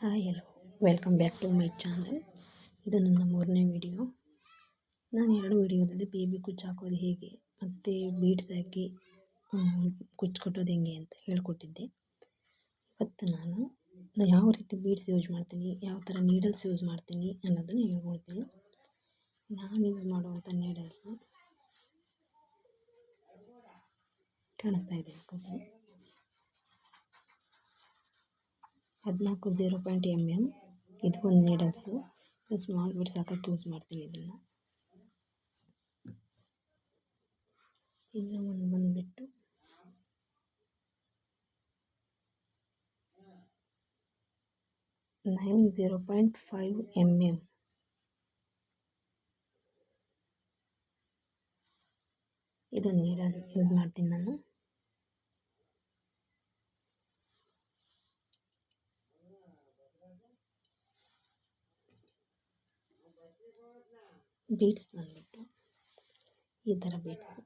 Hi hello, welcome back to my channel. ಇದು ನನ್ನ ಮೂರನೇ ವಿಡಿಯೋ. ನಾನು ಎರಡು ವಿಡಿಯೋದಲ್ಲಿ ಬೇಬಿ ಕುಚ್ಚು ಹಾಕೋದು ಹೇಗೆ, ಮತ್ತು ಬೀಡ್ಸ್ ಹಾಕಿ ಕುಚ್ಚು ಕಟ್ಟೋದು ಹೆಂಗೆ ಅಂತ ಹೇಳ್ಕೊಟ್ಟಿದ್ದೆ. ಇವತ್ತು ನಾನು ಯಾವ ರೀತಿ ಬೀಡ್ಸ್ ಯೂಸ್ ಮಾಡ್ತೀನಿ, ಯಾವ ಥರ ನೀಡಲ್ಸ್ ಯೂಸ್ ಮಾಡ್ತೀನಿ ಅನ್ನೋದನ್ನು ಹೇಳ್ಕೊಡ್ತೀನಿ. ನಾನು ಯೂಸ್ ಮಾಡುವಂಥ ನೀಡಲ್ಸು ಕಾಣಿಸ್ತಾ ಇದೆ ಹದಿನಾಲ್ಕು ಝೀರೋ ಪಾಯಿಂಟ್ ಎಂ ಎಂ ಇದು ಒಂದು ನೀಡಲ್ಸು ಸ್ಮಾಲ್ ಬಿಡ್ಸಾಕಕ್ಕೆ ಯೂಸ್ ಮಾಡ್ತೀನಿ ಇದನ್ನು. ಇನ್ನು ಒಂದು ಬಂದುಬಿಟ್ಟು nine zero point five M M ಇದೊಂದು ನೀಡಲ್ ಯೂಸ್ ಮಾಡ್ತೀನಿ ನಾನು. ಬೀಡ್ಸ್ ಬಂದುಬಿಟ್ಟು ಈ ಥರ ಬೀಡ್ಸ್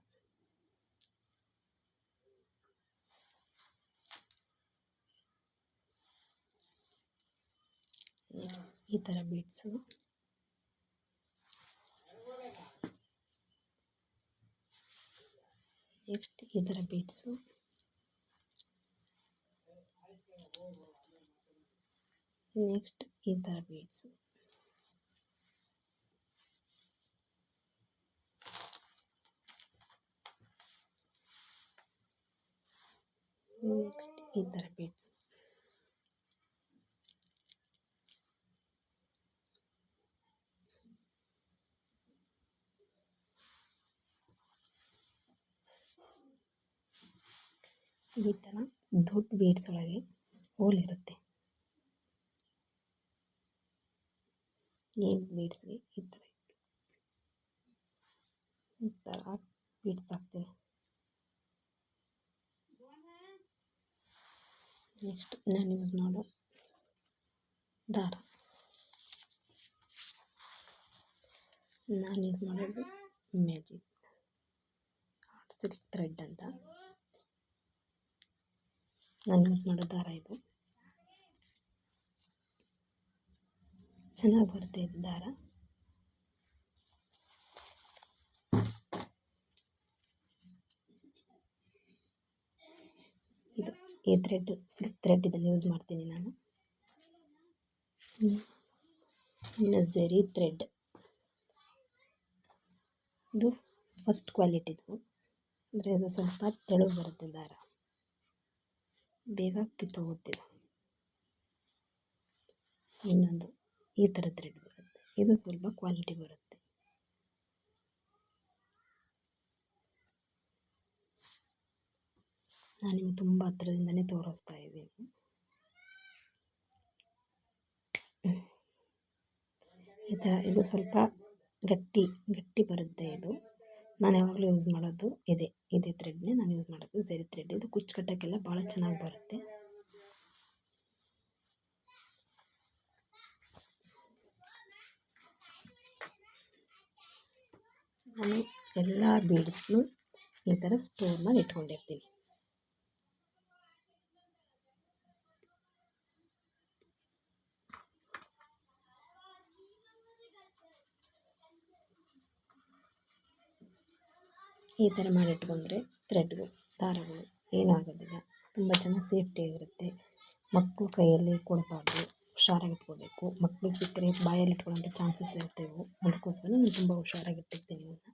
ಈ ಥರ ಬೀಡ್ಸು ನೆಕ್ಸ್ಟ್ ಈ ಥರ ಬೀಡ್ಸು ನೆಕ್ಸ್ಟ್ ಈ ಥರ ಬೀಡ್ಸು ನೆಕ್ಸ್ಟ್ ಈ ಥರ ಬೀಡ್ಸ್ ಈ ಥರ ದೊಡ್ಡ ಬೀಡ್ಸ್ ಒಳಗೆ ಹೋಲ್ ಇರುತ್ತೆ. ಏನು ಬೀಡ್ಸ್ಗೆ ಈ ಥರ ಈ ಥರ ಬೀಡ್ಸ್ ಹಾಕ್ತೀನಿ. ನೆಕ್ಸ್ಟ್ ನಾನು ಯೂಸ್ ಮಾಡೋ ದಾರ. ನಾನು ಯೂಸ್ ಮಾಡೋದು ಮ್ಯಾಜಿಕ್. ಆರ್ಟ್ ಸಿಲ್ಕ್ ಥ್ರೆಡ್ ಅಂತ. ನಾನು ಯೂಸ್ ಮಾಡೋ ದಾರ ಇದು. ಚೆನ್ನಾಗಿ ಬರುತ್ತೆ ಇದು ದಾರ ಇದು ಈ ಥ್ರೆಡ್ ಸಿಲ್ಕ್ ಥ್ರೆಡ್ ಇದನ್ನು ಯೂಸ್ ಮಾಡ್ತೀನಿ ನಾನು. ನಜರಿ ಥ್ರೆಡ್ ಇದು ಫಸ್ಟ್ ಕ್ವಾಲಿಟಿದು ಅಂದರೆ ಅದು ಸ್ವಲ್ಪ ತೆಳು ಬರುತ್ತೆ ದಾರ. ಬೇಗ ಕಿತ್ತೋಗುತ್ತಿದೆ ಇನ್ನೊಂದು ಈ ಥರ ಥ್ರೆಡ್ ಬರುತ್ತೆ. ಇದು ಸ್ವಲ್ಪ ಕ್ವಾಲಿಟಿ ಬರುತ್ತೆ. ನಾನು ನಿಮಗೆ ತುಂಬ ಹತ್ರದಿಂದನೇ ತೋರಿಸ್ತಾ ಇದ್ದೀನಿ. ಈ ಥರ ಇದು ಸ್ವಲ್ಪ ಗಟ್ಟಿ ಗಟ್ಟಿ ಬರುತ್ತೆ ಇದು. ನಾನು ಯಾವಾಗಲೂ ಯೂಸ್ ಮಾಡೋದು ಇದೆ, ಇದೇ ಥ್ರೆಡ್ನೇ ನಾನು ಯೂಸ್ ಮಾಡೋದು ಸರಿ ಥ್ರೆಡ್ ಇದು ಕುಚ್ಚು ಕಟ್ಟೋಕ್ಕೆಲ್ಲ ಭಾಳ ಚೆನ್ನಾಗಿ ಬರುತ್ತೆ. ನಾನು ಎಲ್ಲ ಬೀಡ್ಸ್ನು ಈ ಥರ ಸ್ಟೋರ್ ಮಾಡಿ ಇಟ್ಕೊಂಡಿರ್ತೀನಿ. ಈ ಥರ ಮಾಡಿಟ್ಕೊಂಡ್ರೆ ಥ್ರೆಡ್ಗಳು ದಾರಗಳು ಏನಾಗೋದಿಲ್ಲ. ತುಂಬ ಚೆನ್ನಾಗಿ ಸೇಫ್ಟಿಯಾಗಿರುತ್ತೆ ಮಕ್ಕಳು ಕೈಯಲ್ಲಿ ಕೊಡಬಾರ್ದು ಹುಷಾರಾಗಿ ಇಟ್ಕೋಬೇಕು ಮಕ್ಳಿಗೆ ಸಿಕ್ಕರೆ ಬಾಯಲ್ಲಿ ಇಟ್ಕೊಳ್ಳೋಂಥ ಚಾನ್ಸಸ್ ಇರ್ತವೆ ಅದಕ್ಕೋಸ್ಕರ ನಾನು ತುಂಬ ಹುಷಾರಾಗಿ ಇಟ್ಟಿರ್ತೀನಿ ಇವನ್ನ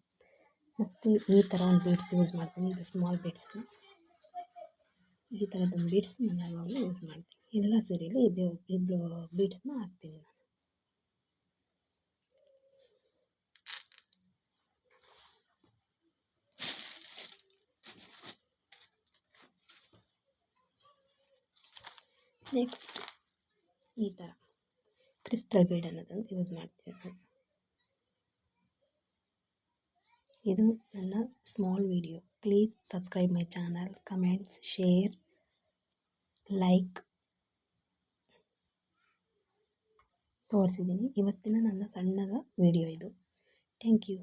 ಮತ್ತು ಈ ಥರ ಒಂದು ಬೀಡ್ಸ್ ಯೂಸ್ ಮಾಡ್ತೀನಿ, ಇದು ಸ್ಮಾಲ್ ಬೀಡ್ಸ್ ಈ ಥರದೊಂದು ಬೀಡ್ಸ್ ನಾನು ಯಾವಾಗಲೂ ಯೂಸ್ ಮಾಡ್ತೀನಿ. ಎಲ್ಲ ಸೀರೆಯಲ್ಲಿ ಇದು ಇಬ್ಬರು ಬೀಡ್ಸ್ನ ಹಾಕ್ತೀನಿ ನಾನು. ನೆಕ್ಸ್ಟ್ ಈ ಥರ ಕ್ರಿಸ್ಟಲ್ ಬೀಡ್ ಅನ್ನೋದನ್ನು ಯೂಸ್ ಮಾಡ್ತೀವಿ ನಾನು ಇದು ನನ್ನ small video please subscribe my channel comments share like ತೋರಿಸಿದ್ದೀನಿ. ಇವತ್ತಿನ ನನ್ನ ಸಣ್ಣದ ವಿಡಿಯೋ ಇದು. Thank you